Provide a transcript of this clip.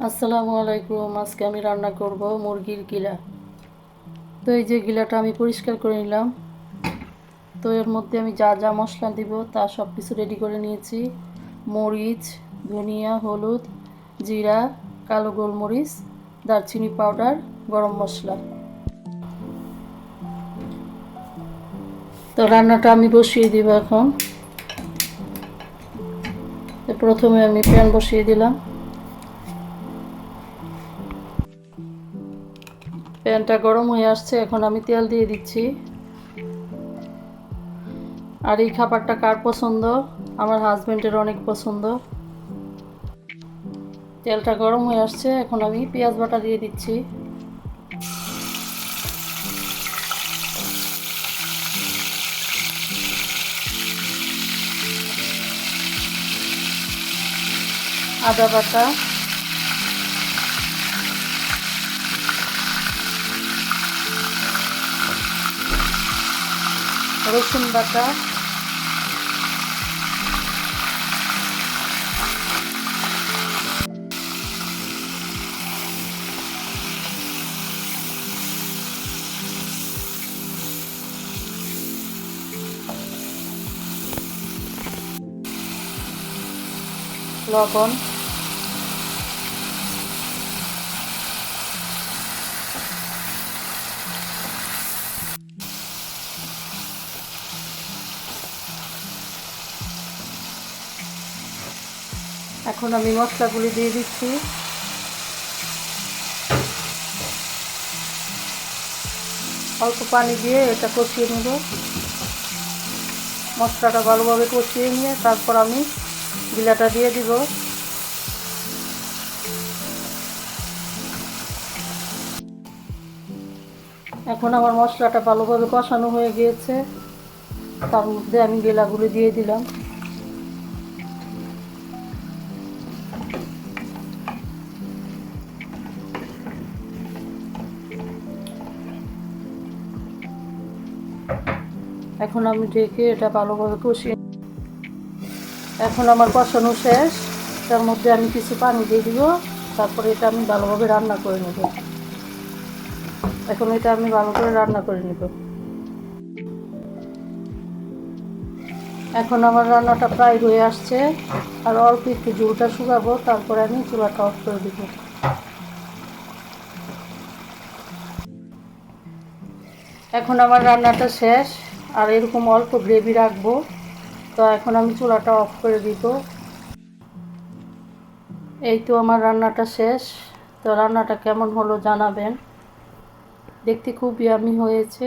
আসসালামু আলাইকুম, আজকে আমি রান্না করব মুরগির গিলা। তো এই যে গিলাটা আমি পরিষ্কার করে নিলাম। তো এর মধ্যে আমি যা যা মশলা দিব তা সব কিছু রেডি করে নিয়েছি। মরিচ, ধনিয়া, হলুদ, জিরা, কালো গোলমরিচ, দারচিনি পাউডার গরম মশলা। তো রান্নাটা আমি বসিয়ে দিব এখন। প্রথমে আমি প্যান বসিয়ে দিলাম। প্যানটা গরম হয়ে আসছে, এখন আমি তেল দিয়ে দিচ্ছি। আর এই খাবারটা কার পছন্দ? আমার হাজব্যান্ডের অনেক পছন্দ। তেলটা গরম হয়ে আসছে, এখন আমি পেঁয়াজ বাটা দিয়ে দিচ্ছি। আদা বাটা। রসুন বাটা। লবণ। এখন আমি মশলাগুলি দিয়ে দিচ্ছি। অল্প পানি দিয়ে এটা কষিয়ে নেব। মশলাটা ভালোভাবে কষিয়ে নিয়ে তারপর আমি গিলাটা দিয়ে দিব। এখন আমার মশলাটা ভালোভাবে কষানো হয়ে গিয়েছে। তার মধ্যে আমি গেলাগুলি দিয়ে দিলাম। এখন আমি ঢেকে এটা ভালোভাবে কষিয়ে এখন আমার কষানো শেষ। তার মধ্যে আমি কিছু পানি দিয়ে দিব। তারপরে এটা আমি ভালোভাবে রান্না করে নেব। এখন এটা আমি ভালো করে রান্না করে নেব। এখন আমার রান্নাটা প্রায় হয়ে আসছে। আর অল্প একটু ঝুলটা শুকাবো। তারপরে আমি চুলাটা অফ করে দিব। এখন আমার রান্নাটা শেষ, আর এরকম অল্প গ্রেভি রাখব। তো এখন আমি চুলাটা অফ করে দিব। এই তো আমার রান্নাটা শেষ। তো রান্নাটা কেমন হলো জানাবেন। দেখতে খুব ইয়ামি হয়েছে।